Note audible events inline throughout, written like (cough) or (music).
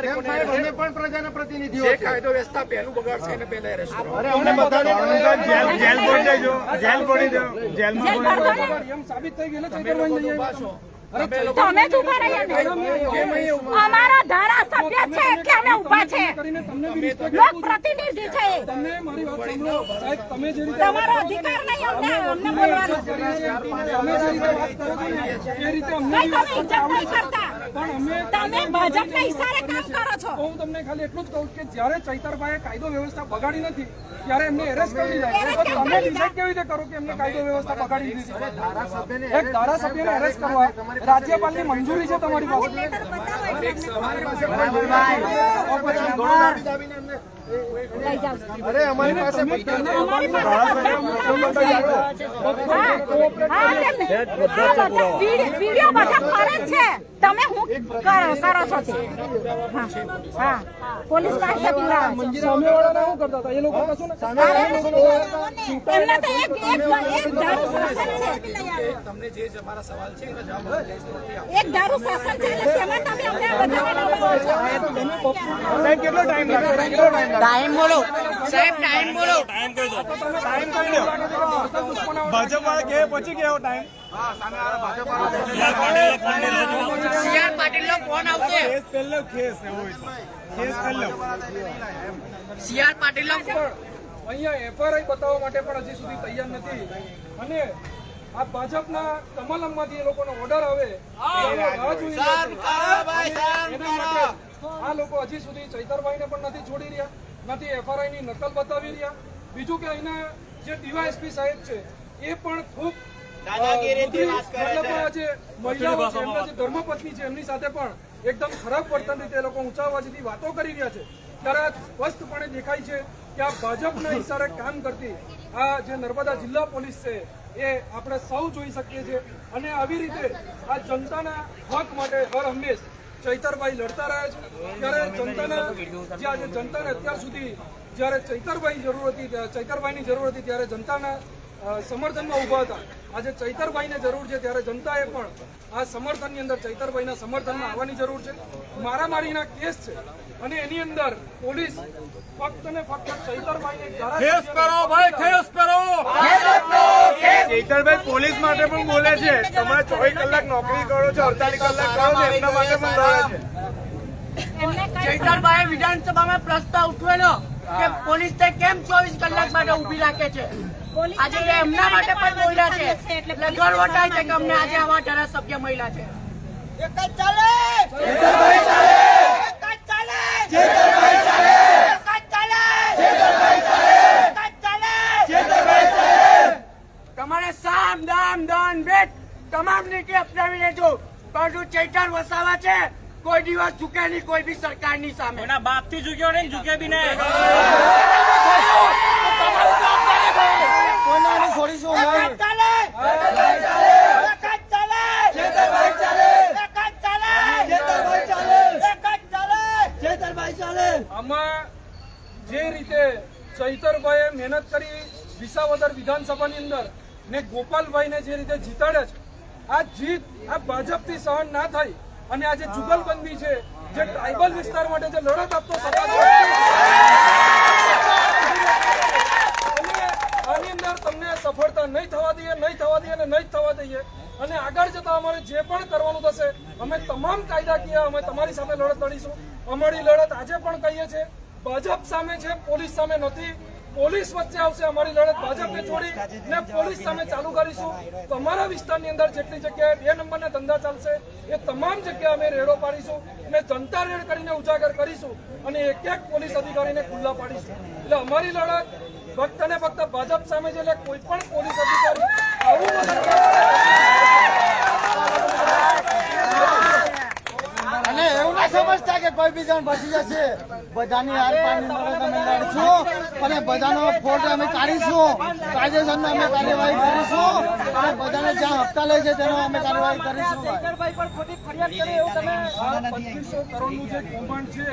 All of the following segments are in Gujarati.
તમારે અમે પણ પ્રજાના પ્રતિનિધિઓ છીએ. કાયદો વ્યવસ્થા પહેલું બગાડશે એને પહેલા એરેસ્ટ કરો. અરે અમને બધાને જેલ જેલ બોલી દેજો જેલ બોલી દો. જેલમાં એમ સાબિત થઈ ગયું ને તમે લોકો તો ઊભા છો. તમે લોકો તમે જ ઊભા રહ્યા ને કેમ અહીં ઊભા? અમારા ધારાસભ્ય છે એટલે અમે ઊભા છે? લોક પ્રતિનિધિ છે. એ. તમને મારી વાત સાંભળો. સાહેબ તમે જે રીતે તમારો અધિકાર નહીં અમને અમને બોલવાનો. તમે જે રીતે વાત કરો છો એ રીતે અમને કઈ બી તમે વાત ઇજ્જત નહીં કરતા. તમે ભાજપના ઈશારે કામ કરો છો હું તમને ખાલી એટલું જ કહું કે જ્યારે ચૈતરભાઈએ કાયદો વ્યવસ્થા બગાડી નથી ત્યારે એમને એરેસ્ટ કરી જાય તો તમે ડિસાઈડ કેવી રીતે કરો કે એમને કાયદો વ્યવસ્થા બગાડી દીધી છે? એક ધારાસભ્યને એરેસ્ટ કરવા રાજ્યપાલની મંજૂરી છે તમારી પાસે લઈ જાઓ અરે અમારી પાસે અમારી પાસે બધા બધા વીડિયો બધા ફરે છે તમે હું કરો છો તે હા હા પોલીસ પાસે સામેવાળાને શું કરતા હતા એ લોકો કશું એમને તો એક એક એક દારૂ શાસન છે તમને જે અમારા સવાલ છે એનો જવાબ. એક દારૂ શાસન છે એમાં તમે અમને સાહેબ કેટલો ટાઈમ લાગે કેટલો ટાઈમ ટાઈમ બોલો. સાહેબ ટાઈમ બોલો. ટાઈમ કહી દો. ટાઈમ કહી દો. ભાજપ વાળા કે પછી કેવો ટાઈમ સીઆર પાટીલ નો ફોન આવશે. સીઆર પાટીલ નો અહીંયા એફઆરઆઈ બતાવવા માટે પણ હજી સુધી તૈયાર નથી. અને આ ભાજપના કમલમમાંથી એ લોકોનો ઓર્ડર આવે. આ લોકો હજી સુધી ચૈતરભાઈને પણ નથી છોડી રહ્યા. નથી એફઆરઆઈ ની નકલ બતાવી રહ્યા. બીજું કે અહીંના જે ડીવાયએસપી સાહેબ છે એ પણ ખૂબ જે મહિલાઓ છે એમના જે ધર્મપત્ની છે એમની સાથે પણ એકદમ ખરાબ વર્તન રીતે લોકો ઊંચા વાતો કરી રહ્યા છે. ત્યારે આ સ્પષ્ટપણે દેખાય છે કે આ ભાજપના ઈશારે કામ કરતી આ જે નર્મદા જિલ્લા પોલીસ છે એ આપણે સૌ જોઈ શકીએ છીએ. અને આવી રીતે આ જનતાના હક માટે હર હંમેશ ચૈતરભાઈ લડતા રહ્યા છે. ત્યારે જનતાના, જે આજે જનતાને અત્યાર સુધી જ્યારે ચૈતરભાઈ જરૂર હતી, ચૈતરભાઈની જરૂર હતી, ત્યારે જનતાના સમર્થનમાં ઊભા હતા. આજે ચૈતરભાઈને જરૂર છે ત્યારે જનતાએ પણ આ સમર્થનની અંદર ચૈતરભાઈના સમર્થનમાં આવવાની જરૂર છે. મારામારીના કેસ છે અને એની અંદર પોલીસ ફક્ત ને ફક્ત ચૈતરભાઈને કેસ કરો ભાઈ કેસ કરો! ચૈતરભાઈ પોલીસ માટે પણ બોલે છે. તમે ચોવીસ કલાક નોકરી કરો છો અડતાલીસ કલાક કરો છો એમના માટે પણ લડે છે. ચૈતરભાઈ વિધાનસભામાં પ્રસ્તાવ ઉઠવેલો કે પોલીસ તે કેમ ચોવીસ કલાક માટે ઊભી રાખે છે? આજે એમના માટે પણ બોલ્યા છે. એટલે ગર્વ થાય છે કે અમને આજે આવા ધારાસભ્ય મહિલા છે. તમારે સામ દામ દાન ભેટ તમામ રીતે અપનાવી લેજો પરંતુ ચૈતર વસાવા છે કોઈ દિવસ ઝૂકે નહીં કોઈ બી સરકારની સામે. એના બાપથી ઝૂક્યો નહીં ઝૂકે બી નહીં. આમાં જે રીતે ચૈતરભાઈએ મહેનત કરી વિસાવદર વિધાનસભાની અંદર ને ગોપાલભાઈને જે રીતે જીતાડે છે આ જીત આ ભાજપથી સહન ના થાય અને આ જે જુગલબંધી છે જે ટ્રાઇબલ વિસ્તાર માટે જે લડત આપતો સમાજ હોય, અને આની અંદર તમને સફળતા નહીં થવા દઈએ, નહીં થવા દઈએ અને નહીં થવા દઈએ. અને આગળ જતા અમારે જે પણ કરવાનું થશે, અમે તમામ કાયદાકીય અમે તમારી સામે લડત લડીશું. અમારી લડત આજે પણ કહીએ છીએ. ભાજપ સામે છે, પોલીસ સામે નથી. પોલીસ વચ્ચે આવશે અમારી લડત ભાજપને છોડી ને પોલીસ સામે ચાલુ કરીશું. તમારા વિસ્તારની અંદર જેટલી જગ્યાએ બે નંબરના ધંધા ચાલશે, એ તમામ જગ્યાએ અમે રેડો પાડીશું ને જનતા રેડ કરીને ઉજાગર કરીશું અને એક એક પોલીસ અધિકારીને ખુલ્લા પાડીશું. એટલે અમારી લડત ફક્ત ને ફક્ત ભાજપ સામે છે એટલે કોઈ પણ પોલીસ અધિકારી આવું અને એવું ના સમજતા કે કોઈ બીજા બચી જશે. બધાની હાર પાણી અમે લડશું અને બધાનો ફોટ અમે કાઢીશું. કાયદેસર અમે કાર્યવાહી કરીશું અને બધાને જ્યાં હપ્તા લે છે તેનો અમે કાર્યવાહી કરીશું. પણ ખોટી ફરિયાદ કરે એવું તમે આ પચીસો કરોડનું જે કૌભાંડ છે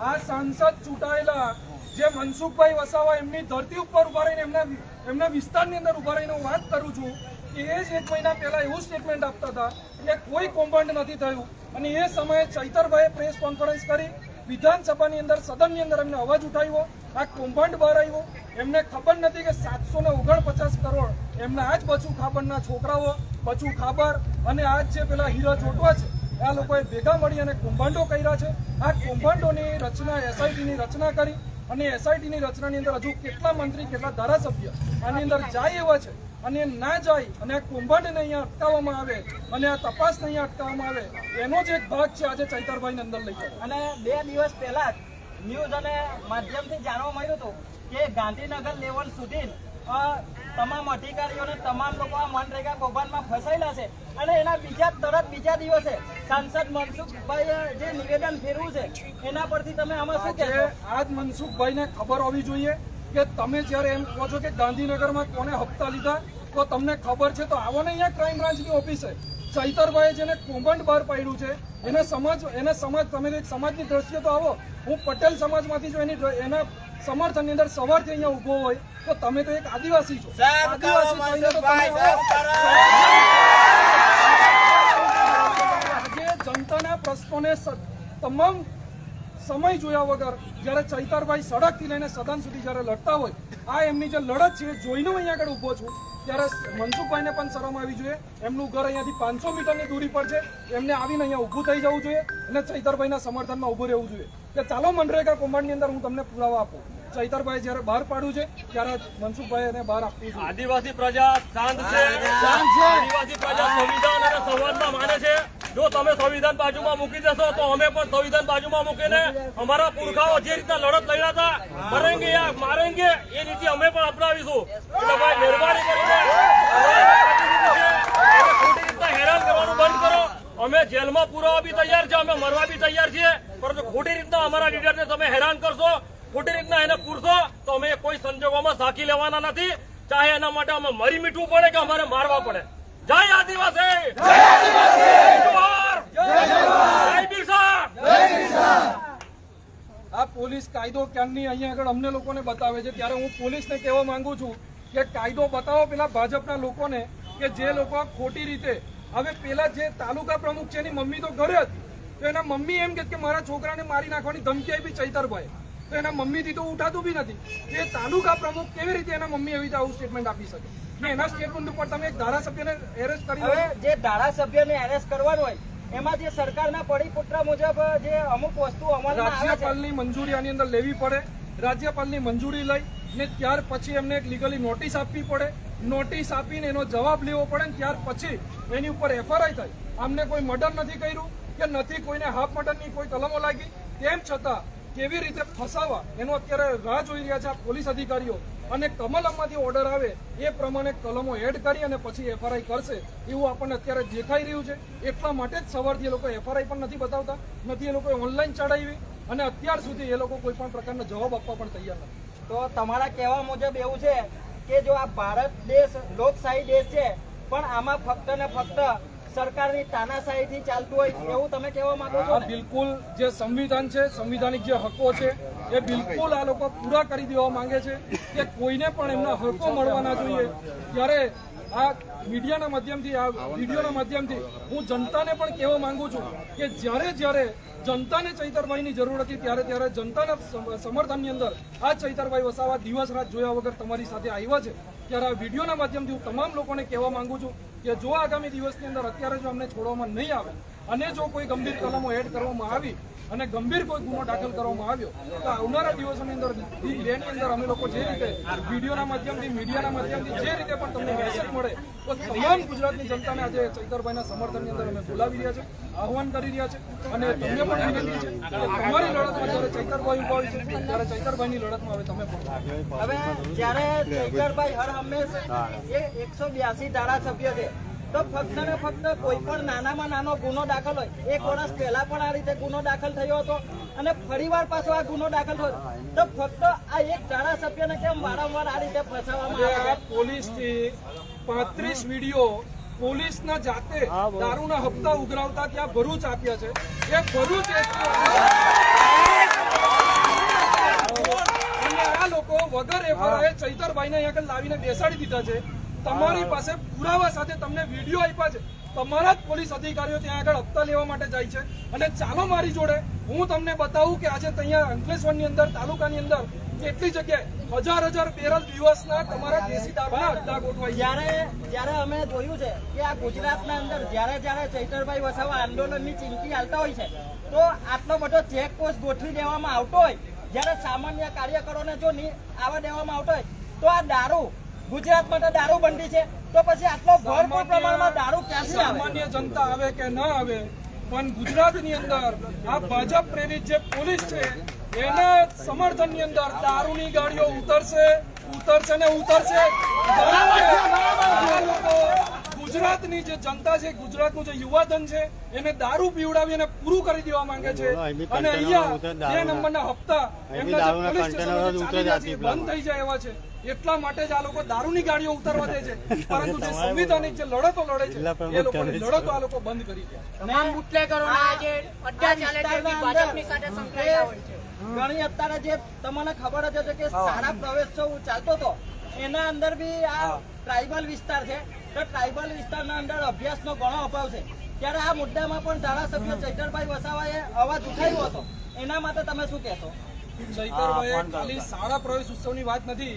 આ સાંસદ ચૂંટાયેલા જે મનસુખભાઈ વસાવા એમની ધરતી ઉપર ઊભા રહીને એમના એમના વિસ્તારની અંદર ઊભા રહીને હું વાત કરું છું કે એ જ એક મહિના પહેલાં એવું સ્ટેટમેન્ટ આપતા હતા કે કોઈ કૌભાંડ નથી થયું. અને એ સમયે ચૈતરભાઈએ પ્રેસ કોન્ફરન્સ કરી, વિધાનસભાની અંદર, સદનની અંદર એમને અવાજ ઉઠાવ્યો. આ કૌભાંડ બહાર આવ્યો. એમને ખબર નથી કે સાતસો ને ઓગણપચાસ કરોડ એમના આ જ બચુ ખાબરના છોકરાઓ, બચુ ખાબર અને આજ જે પેલા હીરા ચોટવા છે, આ લોકોએ ભેગા મળી અને કૌભાંડો કર્યા છે. આ કૌભાંડોની રચના એસઆઈટીની રચના કરી. અને એસઆઈટીની રચનાની અંદર હજુ કેટલા મંત્રી, કેટલા ધારાસભ્ય આની અંદર જાય એવા છે અને ના જાય અને આ કુંભાંડને અહીંયા અટકાવવામાં આવે અને આ તપાસને અહીંયા અટકાવવામાં આવે, એનો જ એક ભાગ છે આજે ચૈતરભાઈને અંદર લઈ જાય અને બે દિવસ પહેલા જ ન્યૂઝ અને માધ્યમથી જાણવા મળ્યું હતું કે ગાંધીનગર લેવલ સુધી તમામ અધિકારીઓને તમામ લોકો આ મનરેગા કૌભાંડમાં ફસાયેલા છે અને એના બીજા તરત બીજા દિવસે સાંસદ મનસુખભાઈ જે નિવેદન ફેરવું છે એના પરથી તમે આમાં શું આજે કહેશો? આજ મનસુખભાઈને ખબર હોવી જોઈએ કે તમે જ્યારે એમ કહો છો કે ગાંધીનગરમાં કોને હપ્તા લીધા તો તમને ખબર છે તો આવો ને અહીંયા ક્રાઇમ બ્રાન્ચની ઓફિસે. ચૈતરભાઈએ જેને કૌભાંડ બહાર પાડ્યું છે એને સમાજ એને સમાજ તમે એક સમાજની દ્રષ્ટિએ તો આવો હું પટેલ સમાજમાંથી જો એની એના સમર્થનની અંદર સવારથી અહીંયા ઊભો હોય તો તમે તો એક આદિવાસી છો. આજે જનતાના પ્રશ્નોને તમામ સમય જોયા વગર જ્યારે ચૈતરભાઈ સડકથી લઈને સદન સુધી જ્યારે લડતા હોય આ એમની જે લડત છે જોઈને હું અહીંયા આગળ ઊભો છું. ત્યારે મનસુખભાઈને પણ શરમ આવી જોઈએ. એમનું ઘર અહીંયાથી પાંચસો મીટરની દૂરી પર છે. એમને આવીને અહીંયા ઊભું થઈ જવું જોઈએ અને ચૈતરભાઈના સમર્થનમાં ઊભું રહેવું જોઈએ. કે ચાલો મનરેગા કૌભાંડની અંદર હું તમને પુરાવા આપું. ચૈતરભાઈ જ્યારે બહાર પાડ્યું છે ત્યારે મનસુખભાઈ એને બહાર આપવું છે આદિવાસી પ્રજા શાંત છે. શાંત છે. આદિવાસી પ્રજા સંવિધાન અને સંવાદમાં માને છે. જો તમે સંવિધાન બાજુમાં મૂકી દેશો, તો અમે પણ સંવિધાન બાજુમાં મૂકીને અમારા પુરખાઓ જે રીતના લડત લડ્યા હતા, મરેંગે યા મારેંગે, એ નીતિ અમે પણ અપનાવીશું. એટલે ભાઈ મહેરબાની કરીને રીતના હેરાન કરવાનું બંધ કરો. અમે જેલમાં પુરાવા બી તૈયાર છે, અમે મરવા બી તૈયાર છીએ. પરંતુ ખોટી રીતના અમારા લીડરને તમે હેરાન કરશો, ખોટી રીતના એને પૂરશો, તો અમે કોઈ સંજોગોમાં સાકી લેવાના નથી. ચાહે એના માટે અમે મરી મીઠવું પડે કે અમારે મારવા પડે. જય આદિવાસી! જય આદિવાસી! આ પોલીસ કાયદો ક્યારની અહીંયા આગળ અમને લોકોને બતાવે છે? ત્યારે હું પોલીસને કહેવા માંગુ છું કે કાયદો બતાવો પેલા ભાજપના લોકોને કે જે લોકો ખોટી રીતે હવે પેલા જે તાલુકા પ્રમુખ છે એની મમ્મી તો ઘરે હતી. તો એના મમ્મી એમ કે કે મારા છોકરાને મારી નાખવાની ધમકી આપી ચૈતરભાઈ. તો એના મમ્મીથી તો ઉઠાતું બી નથી. એ તાલુકા પ્રમુખ કેવી રીતે એના મમ્મી એવી રીતે આવું સ્ટેટમેન્ટ આપી શકે? એના સ્ટેટમેન્ટ ઉપર તમે એક ધારાસભ્યને એરેસ્ટ કરી હવે જે ધારાસભ્યને એરેસ્ટ કરવાનું હોય એમાં જે સરકારના પરિપુત્ર મુજબ જે અમુક વસ્તુ રાજ્યપાલની મંજૂરી આની અંદર લેવી પડે રાજ્યપાલની મંજૂરી લઈ ને ત્યાર પછી એમને એક લીગલી નોટિસ આપવી પડે. નોટિસ આપીને એનો જવાબ લેવો પડે ને ત્યાર પછી એની ઉપર એફઆરઆઈ થાય. આમને કોઈ મર્ડર નથી કર્યું કે નથી કોઈને હાફ મર્ડરની કોઈ કલમો લાગી. તેમ છતાં કેવી રીતે ફસાવા? એનો અત્યારે રાહ જોઈ રહ્યા છે આ પોલીસ અધિકારીઓ. અને કમલમમાંથી ઓર્ડર આવે, એ પ્રમાણે કલમો એડ કરી અને પછી એફઆરઆઈ કરશે. એવું આપણને અત્યારે દેખાઈ રહ્યું છે. એટલા માટે જ સવારથી એ લોકો એફઆરઆઈ પણ નથી બતાવતા, નથી એ લોકોએ ઓનલાઈન ચડાવી, અને અત્યાર સુધી એ લોકો કોઈ પણ પ્રકારનો જવાબ આપવા પણ તૈયાર નથી. તો તમારા કહેવા મુજબ એવું છે કે જો આ ભારત દેશ લોકશાહી દેશ છે, પણ આમાં ફક્ત ને ફક્ત સરકારની તાનાશાહીથી ચાલતું હોય એવું તમે કહેવા માંગો છો બિલકુલ. જે સંવિધાન છે સંવિધાનિક જે હકો છે એ બિલકુલ આ લોકો પૂરા કરી દેવા માંગે છે કે કોઈને પણ એમના હકો મળવા ના જોઈએ. ત્યારે આ મીડિયાના માધ્યમથી આ વિડીયોના માધ્યમથી હું જનતાને પણ કહેવા માંગુ છું કે જ્યારે જ્યારે જનતાને ચૈતરભાઈની જરૂર હતી ત્યારે ત્યારે જનતાના સમ- સમર્થનની અંદર આ ચૈતરભાઈ વસાવા દિવસ રાત જોયા વગર તમારી સાથે આવ્યા છે. ત્યારે આ વિડીયોના માધ્યમથી હું તમામ લોકોને કહેવા માંગુ છું કે જો આગામી દિવસની અંદર અત્યારે જો અમને છોડવામાં નહીં આવે અને જો કોઈ ગંભીર કલમો એડ કરવામાં આવી અને ગંભીર કોઈ ગુનો દાખલ કરવામાં આવ્યો, તો આવનારા દિવસોની અંદર વીક બેની અંદર અમે લોકો જે રીતે વિડીયોના માધ્યમથી, મીડિયાના માધ્યમથી જે રીતે પણ તમને મેસેજ મળે, તો તમામ ગુજરાતની જનતાને આજે ચૈતરભાઈના સમર્થનની અંદર અમે બોલાવી રહ્યા છે આહવાન કરી રહ્યા છે અને તમને પણ વિનંતી છે કે તમારી લડતમાં જ્યારે ચૈતરભાઈ ઊભા હોય છે, ત્યારે ચૈતરભાઈની લડતમાં હવે તમે પણ હવે જ્યારે ચૈતરભાઈ હર હંમેશ એ એકસો બ્યાસી ધારાસભ્ય છે તો ફક્ત ને ફક્ત કોઈ પણ નાનામાં નાનો ગુનો દાખલ હોય એક વર્ષ પહેલા પણ આ રીતે ગુનો દાખલ થયો હતો અને ફરીવાર પાછો આ ગુનો દાખલ થયો તો ફક્ત આ એક ધારાસભ્યને કેમ વારંવાર આ રીતે ફસાવવામાં આવે પોલીસથી પાંત્રીસ વીડિયો પોલીસના જાતે દારૂના હપ્તા ઉઘરાવતા ત્યાં ભરૂચ આપ્યા છે. એ ભરૂચ અને આ લોકો વગર એફઆરઆઈ ચૈતરભાઈને અહીંયા લાવીને બેસાડી દીધા છે. તમારી પાસે પુરાવા સાથે તમને વીડિયો આપ્યા છે. તમારા જ પોલીસ અધિકારીઓ ત્યાં આગળ હપ્તા લેવા માટે જાય છે. અને ચાલો મારી જોડે હું તમને બતાવું કે આજે અહીંયા અંકલેશ્વરની અંદર તાલુકાની અંદર કેટલી જગ્યાએ હજાર હજાર બેરલ દિવસના તમારા દેશી દારૂના અડ્ડા ગોઠવાઈ ગયા. જ્યારે જ્યારે અમે જોયું છે કે આ ગુજરાતના અંદર જ્યારે જ્યારે ચૈતરભાઈ વસાવા આંદોલનની ચીમકી હાલતા હોય છે તો આટલો બધો ચેક પોસ્ટ ગોઠવી દેવામાં આવતો હોય. જ્યારે સામાન્ય કાર્યકરોને જો આવવા દેવામાં આવતો હોય તો આ દારૂ ગુજરાત માટે દારૂ બંધી છે તો પછી આટલો ભરપૂર પ્રમાણમાં દારૂ ક્યાંથી સામાન્ય જનતા આવે કે ન આવે પણ ગુજરાતની અંદર આ ભાજપ પ્રેરિત જે પોલીસ છે એના સમર્થનની અંદર દારૂની ગાડીઓ ઉતરશે ઉતરશે ને ઉતરશે. ગુજરાતની જે જનતા છે ગુજરાતનું જે યુવાધન છે એને દારૂ પીવડાવી અને પૂરું કરી દેવા માંગે છે. અને અહીંયા બે નંબરના હપ્તા બંધ થઈ જાય એવા છે. એટલા માટે જ આ લોકો દારૂની ગાડીઓ ઉતારવા દે છે. (laughs) પરંતુ જે સંવિધાનિક જે લડતો લડે છે એ લોકોની લડતો આ લોકો બંધ કરી ગયા તમામ એ ભાજપની સાથે સંકળાયેલા હોય છે. ઘણી અત્યારે જે તમને ખબર જ હશે કે સારા પ્રવેશ ચાલતો હતો. એના અંદર બી આ ટ્રાઇબલ વિસ્તાર છે. તો ટ્રાઇબલ વિસ્તારના અંદર અભ્યાસનો ઘણો અભાવ છે. ત્યારે આ મુદ્દામાં પણ ધારાસભ્ય ચૈતરભાઈ વસાવાએ અવાજ ઉઠાવ્યો હતો. એના માટે તમે શું કહેશો? ચૈતરભાઈ ખાલી શાળા પ્રવેશ ઉત્સવની વાત નથી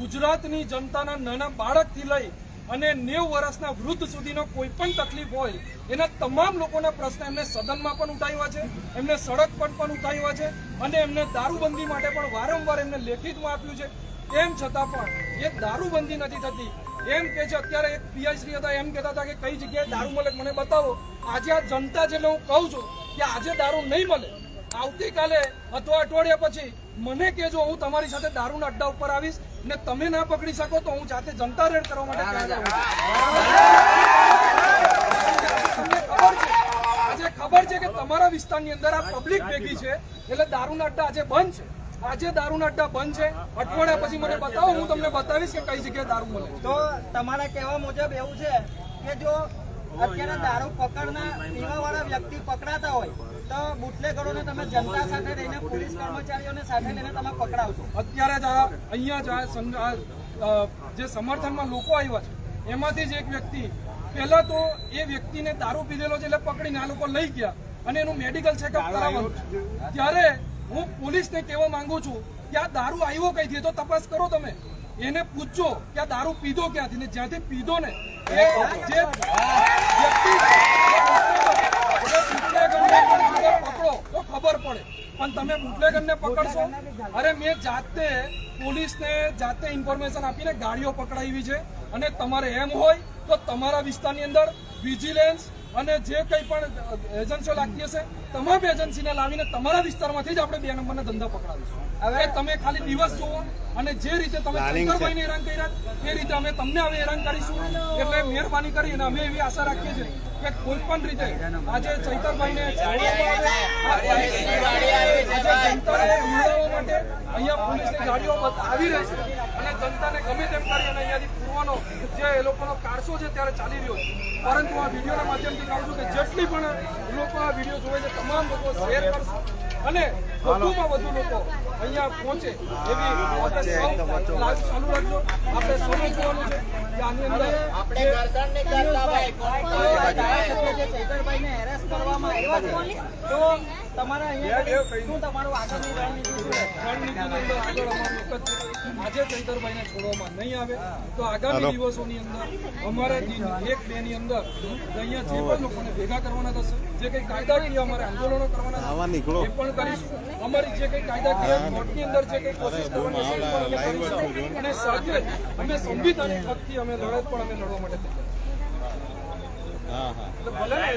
ગુજરાતની જનતાના નાના બાળકથી લઈ અને નેવ વર્ષના વૃદ્ધ સુધીનો કોઈ પણ તકલીફ હોય એના તમામ લોકોના પ્રશ્ન એમને સદનમાં પણ ઉઠાવ્યા છે એમને સડક પર પણ ઉઠાવ્યા છે અને એમને દારૂબંધી માટે પણ વારંવાર એમને લેખિતમાં આપ્યું છે. તેમ છતાં પણ એ દારૂબંધી નથી થતી. એમ કે છે અત્યારે એક પીઆઈ હતા એમ કહેતા હતા કે કઈ જગ્યાએ દારૂ મળે મને બતાવો. આજે આ જનતા જેટલે હું કહું છું કે આજે દારૂ નહીં મળે. આવતીકાલે અથવા અઠવાડિયા પછી મને કહેજો હું તમારી સાથે દારૂના અડ્ડા ઉપર આવીશ ને તમે ના પકડી શકો તો હું જાતે જનતા રેડ કરવા માટે છું. તમને ખબર છે આજે ખબર છે કે તમારા વિસ્તારની અંદર આ પબ્લિક ભેગી છે એટલે દારૂના અડ્ડા આજે બંધ છે. આજે દારૂના અડ્ડા બંધ છે. અઠવાડિયા પછી મને બતાવો હું તમને બતાવીશ કે કઈ જગ્યાએ દારૂ મળે તો તમારા કહેવા મુજબ એવું છે કે જો અત્યારે દારૂ પકડના પીવાવાળા વ્યક્તિ પકડાતા હોય તો બુટલેગરોને તમે જનતા સાથે રહીને પોલીસ કર્મચારીઓને સાથે લઈને તમે પકડાવશો. અત્યારે જ અહીંયા જ જે સમર્થનમાં લોકો આવ્યા છે એમાંથી જ એક વ્યક્તિ પહેલા તો એ વ્યક્તિને દારૂ પીધેલો છે એટલે પકડીને આ લોકો લઈ ગયા અને એનું મેડિકલ ચેકઅપ કરાવવાનું છે. ત્યારે હું પોલીસને કહેવા માંગુ છું કે આ દારૂ આવ્યો કઈથી તો તપાસ કરો તમે. એને પૂછજો કે આ દારૂ પીધો ક્યાંથી ને જ્યાંથી પીધો ને. એ જે પકડો તો ખબર પડે. પણ તમે બુટલેગરને પકડશો? અરે મેં જાતે પોલીસને જાતે ઇન્ફોર્મેશન આપીને ગાડીઓ પકડાવી છે. અને તમારે એમ હોય તો તમારા વિસ્તારની અંદર વિજિલન્સ અને જે કંઈ પણ એજન્સીઓ લાગતી હશે તમામ એજન્સીને લાવીને તમારા વિસ્તારમાંથી જ આપણે બે નંબરના ધંધા પકડાવીશું. હવે તમે ખાલી દિવસ જુઓ અને જે રીતે તમે શંકરભાઈને હેરાન કર્યા એ રીતે અમે તમને હવે હેરાન કરીશું. એટલે મહેરબાની કરી અને અમે એવી આશા રાખીએ છીએ કે કોઈ પણ રીતે આજે ચૈતરભાઈને ઉડાવવા માટે અહીંયા પોલીસની ગાડીઓ આવી રહી છે. જનતાને ગમે તેમ કરી અને અહીંયાથી પૂરવાનો જે એ લોકોનો કારસો છે ત્યારે ચાલી રહ્યો છે. પરંતુ આ વિડીયોના માધ્યમથી કહું છું કે જેટલી પણ લોકો આ વીડિયો જોવે છે તમામ લોકો શેર કરશે અને વધુમાં વધુ લોકો અહીંયા પહોંચે એવી આપણે સૌ ચાલુ રાખજો. આપણે સૌ જોવાનું છે કે આની અંદર તો તમારા અહીંયા શું તમારું આગળની રણનીતિ શું રણનીતિની અંદર આગળ અમારું એક જ. આજે ચૈતરભાઈને છોડવામાં નહીં આવે. તો આગામી દિવસોની અંદર અમારા એક બે ની અંદર અહીંયા જે પણ લોકોને ભેગા કરવાના થશે જે કંઈ કાયદાકીય અમારે આંદોલનો કરવાના એ પણ કરીશું. અમારી જે કંઈ કાયદાકીય કોર્ટની અંદર જે કંઈ કોશિશ કરવાની છે અને સાથે અમે સંવિધાનિક હકથી અમે લડત પણ અમે લડવા માટે તૈયાર હા ભલે ને.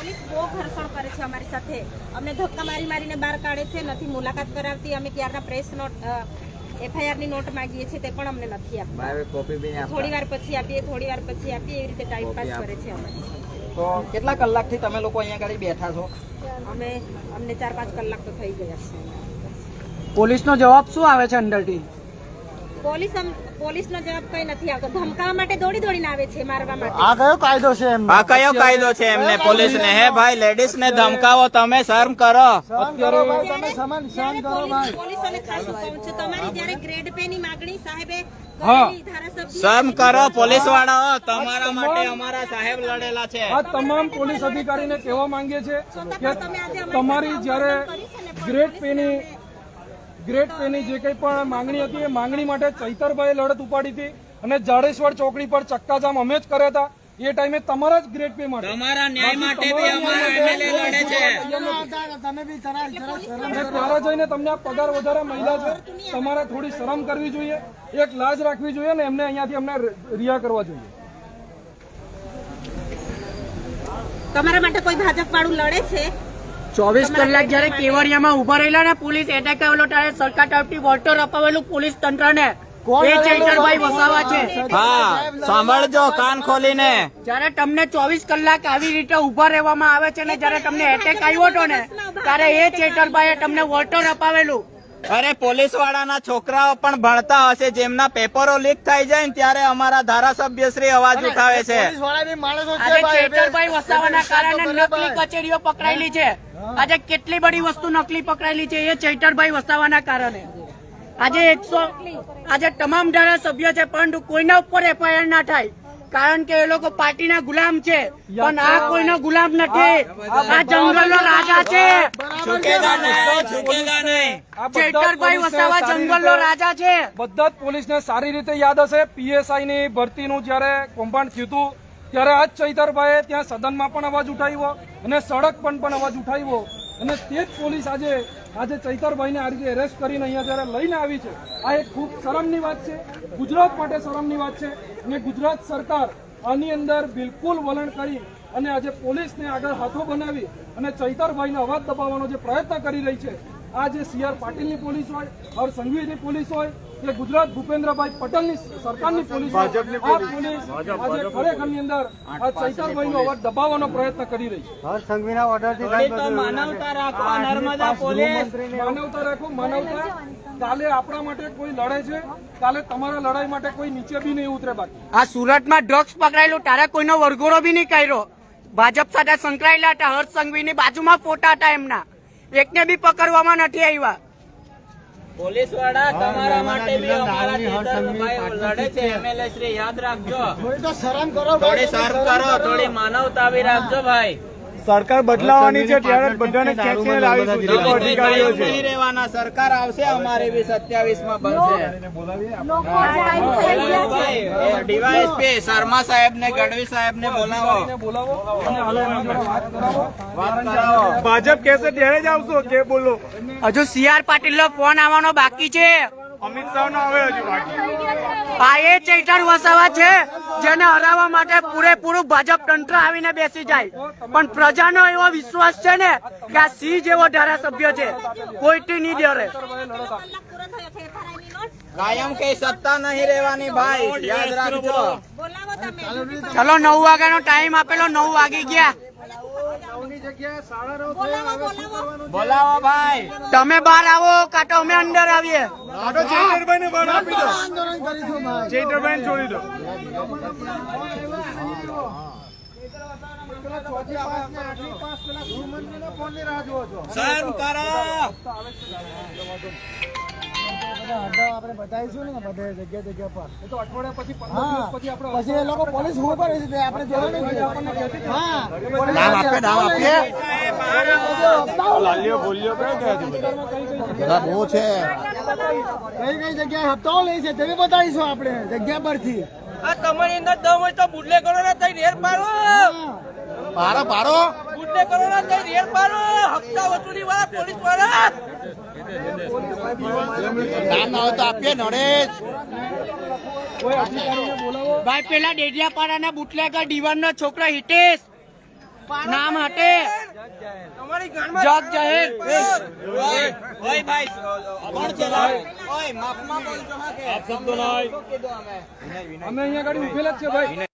પોલીસ બહુ ઘર્ષણ કરે છે અમારી સાથે. અમને ધક્કા મારી મારીને બહાર કાઢે છે નથી મુલાકાત કરાવતી. અમે ક્યારના પ્રેસ નોટ એફઆઈઆરની નોટ માંગીએ છીએ તે પણ અમને નથી આપતા. થોડી વાર પછી આપીએ થોડી વાર પછી આપીએ એવી રીતે ટાઈમ પાસ કરે છે અમારી તો કેટલા કલાકથી તમે લોકો અહીંયા આગળ બેઠા છો? અમે અમને ચાર પાંચ કલાક તો થઈ ગયા છે. પોલીસનો જવાબ શું આવે છે અંદરથી? પોલીસ અમ- પોલીસનો જવાબ કઈ નથી આવતો. ધમકાવા માટે દોડી દોડીને આવે છે મારવા માટે. આ કયો કાયદો છે એમ આ કયો કાયદો છે એમને પોલીસને? હે ભાઈ લેડીઝને ધમકાવો તમે શરમ કરો. અત્યારે કરો ભાઈ તમે સમાન સહન કરો ભાઈ. પોલીસોને ખાસ કહું છું તમારી જ્યારે ગ્રેડ પે ની માંગણી સાહેબે શર્મ કરો પોલીસ વાળાઓ તમારા માટે અમારા સાહેબ લડેલા છે. આ તમામ પોલીસ અધિકારીને કહેવા માંગીએ છે કે તમારી જ્યારે ગ્રેડ પેની ગ્રેડ પેની જે કંઈ પણ માંગણી હતી એ માંગણી માટે ચૈતરભાઈએ લડત ઉપાડી હતી અને જાડેશ્વર ચોકડી પર ચક્કાજામ અમે જ કર્યા હતા. એ ટાઈમે તમારા જ ગ્રેડ પે માટે. તમારા ન્યાય માટે બી અમારા એમએલએ લડે છે. તમે બી જરા જરા શરમ અને ત્યારે જઈને તમને આ પગાર વધારે મહિલા છે. તમારે થોડી શરમ કરવી જોઈએ એક લાજ રાખવી જોઈએ ને એમને અહીંયાથી અમને રિયા કરવા જોઈએ. તમારા માટે કોઈ ભાજપ વાળું લડે છે? ચોવીસ કલાક જયારે કેવડિયામાં ઊભા રહેલા ને પોલીસ એટેક આવેલો ત્યારે સરકાર તરફથી વોટર અપાવેલું પોલીસ તંત્રને. એ ચૈતરભાઈ વસાવા છે. હા સાંભળજો કાન ખોલીને. જયારે તમને ચોવીસ કલાક આવી રીતે ઊભા રહેવામાં આવે છે ને જયારે તમને એટેક આવ્યો હતો ને ત્યારે એ ચેટરભાઈ તમને વોટર અપાવેલું. અરે પોલીસ વાળાના છોકરાઓ પણ ભણતા હશે જેમના પેપરો લીક થઈ જાય ને ત્યારે અમારા ધારાસભ્ય શ્રી અવાજ ઉઠાવે છે. વસાવાના કારણે નકલી કચેરીઓ પકડાયેલી છે. આજે કેટલી બધી વસ્તુ નકલી પકડાયેલી છે એ ચૈતરભાઈ વસાવાના કારણે. આજે એકસો આજે તમામ ધારાસભ્ય છે પરંતુ કોઈના ઉપર એફઆઈઆર ના થાય. કારણ કે એ લોકો પાર્ટીના ગુલામ છે. પણ આ કોઈનો ગુલામ નથી. આ જંગલનો રાજા છે. ચૈતરભાઈ વસાવા સારી જંગલનો રીતે- રાજા છે. બધા જ પોલીસને સારી રીતે યાદ હશે. પીએસઆઈ ની ભરતીનું જયારે કૌભાંડ થયું હતું ત્યારે આજ ચૈતરભાઈ ચૈતરભાઈએ ત્યાં સદનમાં પણ અવાજ ઉઠાવ્યો અને સડક પર પણ અવાજ ઉઠાવ્યો. અને તે જ પોલીસ આજે આજે ચૈતરભાઈને આ રીતે એરેસ્ટ કરીને અહીંયા જ્યારે લઈને આવી છે, આ એક ખૂબ શરમની વાત છે. ગુજરાત માટે શરમની વાત છે અને ગુજરાત સરકાર આની અંદર બિલકુલ વલણ કરી અને આજે પોલીસને આગળ હાથો બનાવી અને ચૈતરભાઈને અવાજ દબાવવાનો જે પ્રયત્ન કરી રહી છે, આ જે સી આર પાટીલની પોલીસ હોય હર સંઘવીની પોલીસ હોય કે ગુજરાત ભૂપેન્દ્રભાઈ પટેલની સરકારની પોલીસ આ પોલીસ. આજે ખરેખરની અંદર આ ચૈતરભાઈનો અવાજ દબાવવાનો પ્રયત્ન કરી રહી છે. હર સંઘવીના માનવતા રાખો નર્મદા પોલીસ. માનવતા રાખો માનવતા. કાલે આપણા માટે કોઈ લડે છે કાલે તમારા લડાઈ માટે કોઈ નીચે બી નહીં ઉતરે બાકી. આ સુરતમાં ડ્રગ્સ પકડાયેલું તારે કોઈનો વરઘોડો બી નહીં કર્યો. ભાજપ સાથે સંકળાયેલા હતા હર્ષ સંઘવીની બાજુમાં ફોટા હતા એમના. એકને બી પકડવામાં નથી આવ્યા. પોલીસવાળા તમારા માટે બી અમારા ચેતરભાઈ લડે છે. એમએલએ શ્રી યાદ રાખજો. થોડી તો શરમ કરો થોડી શર્મ કરો થોડી માનવતા બી રાખજો ભાઈ. સરકાર બદલાવાની છે ત્યારે બધાને ખેંચીને લાવીશું જે અધિકારીઓ છે. રહેવાના સરકાર આવશે અમારે બી સત્યાવીસમાં બનશે. ડીવાયએસપી શર્મા સાહેબ ને ગઢવી સાહેબ ને બોલાવો બોલાવો અને હાલો એમની જોડે વાત કરાવો વાત કરાવો ભાજપ કહેશે ત્યારે જ આવશો જે બોલો. હજુ સીઆર પાટીલ નો ફોન આવવાનો બાકી છે. અમિત શાહ નો આવે હજુ બાકી આ એ ચૈતર વસાવા છે જેને હરાવવા માટે પૂરેપૂરું ભાજપ તંત્ર આવીને બેસી જાય. પણ પ્રજાનો એવો વિશ્વાસ છે ને કે આ સિંહ જેવો ધારાસભ્ય છે. કોઈથી નહીં ડરે. કાયમ કઈ સત્તા નહીં રહેવાની ભાઈ યાદ રાખજો. ચલો નવ વાગ્યાનો ટાઈમ આપેલો નવ વાગી ગયા. બોલાવો બોલાવો. બોલાવો ભાઈ. તમે બહાર આવો કાં અમે અંદર આવીએ. આ તો ને બળ આપી દો. આંદોલન કરીશું ભાઈ. છોડી દો. શર્મ કરો. આપણે બતાવીશું ને બધે જગ્યા જગ્યા પર. એ તો અઠવાડિયા પછી પંદર પછી આપણે પછી એ લોકો પોલીસ ઊભો કરે છે આપણે જોવાનું હા નામ આપે નામ આપીએ લાલ્યો બોલ્યો કયો ક્યાં બહુ છે. કઈ કઈ જગ્યાએ હપ્તાઓ લે છે તે બી બતાવીશું આપણે જગ્યા પરથી. આ તમારી અંદર દમ હોય તો બુડલે કરો ને તઈ રેર પાડો પારો પારો બુડલે કરો ને તઈ રેર પાડો. હપ્તા વસૂલી વાળા પોલીસવાળા નામ ના હોય તો આપીએ નરેશ. કોઈ ભાઈ પેલા ડેડિયાપાડાના બુટલેગર દીવાનનો છોકરો હિતેશ. નામ હટે. જગ જાહેર ઓય ઓય ભાઈ કોણ છે ઓય માફમાં બોલજો હા કે શબ્દો નહીં કીધું અમે અમે અહીંયા ગાડી ઉભેલા જ છે ભાઈ.